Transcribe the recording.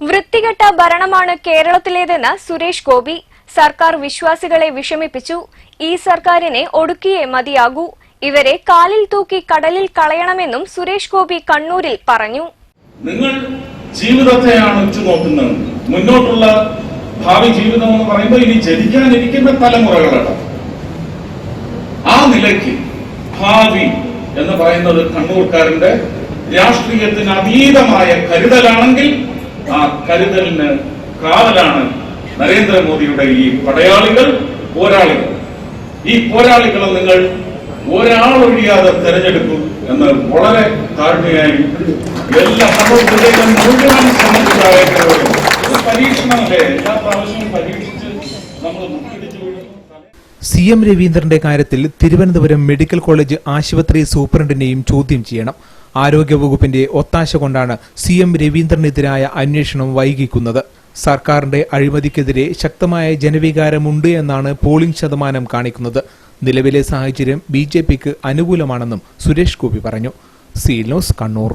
വൃത്തികെട്ട ഭരണമാണ് കേരളത്തിലേതെന്ന് സുരേഷ് ഗോപി. സർക്കാർ വിശ്വാസികളെ വിഷമിപ്പിച്ചു. ഈ സർക്കാരിനെ ഒടുക്കിയേ മതിയാകൂ. ഇവരെ കാലിൽ തൂക്കി കടലിൽ കളയണമെന്നും സുരേഷ് ഗോപി കണ്ണൂരിൽ പറഞ്ഞു. നിങ്ങൾ ജീവിതത്തെയാണ് ഉറ്റുനോക്കുന്നത്. മുന്നോട്ടുള്ള ഭാവി ജീവിതം എന്ന് പറയുമ്പോൾ ഇനി ജനിക്കാനിരിക്കുന്ന തലമുറകളാണ്. ആ നിലയ്ക്ക് ഭാവി എന്ന് പറയുന്നത് കണ്ണൂർക്കാരന്റെ രാഷ്ട്രീയത്തിന് അതീതമായ കരുതലാണെങ്കിൽ ആ കരുതലിന് കാവലാണ് നരേന്ദ്രമോദിയുടെ ഈ പടയാളികൾ പോരാളികൾ. ഈ പോരാളികളെ നിങ്ങൾ ഒരാളൊഴിയാതെ തെരഞ്ഞെടുക്കും എന്ന് വളരെ താഴ്മയായി എല്ലാ ജില്ലയിലും മുഴുവൻ പരീക്ഷിച്ച് നമ്മൾ സി എം രവീന്ദ്രന്റെ കാര്യത്തിൽ തിരുവനന്തപുരം മെഡിക്കൽ കോളേജ് ആശുപത്രി സൂപ്രണ്ടിനെയും ചോദ്യം ചെയ്യണം. ആരോഗ്യവകുപ്പിന്റെ ഒത്താശ കൊണ്ടാണ് സി എം രവീന്ദ്രനെതിരായ അന്വേഷണം വൈകിക്കുന്നത്. സർക്കാരിന്റെ അഴിമതിക്കെതിരെ ശക്തമായ ജനവികാരമുണ്ട് എന്നാണ് പോളിംഗ് ശതമാനം കാണിക്കുന്നത്. നിലവിലെ സാഹചര്യം ബി ജെ പിക്ക് അനുകൂലമാണെന്നും സുരേഷ് ഗോപി പറഞ്ഞു. Seal news Kannur.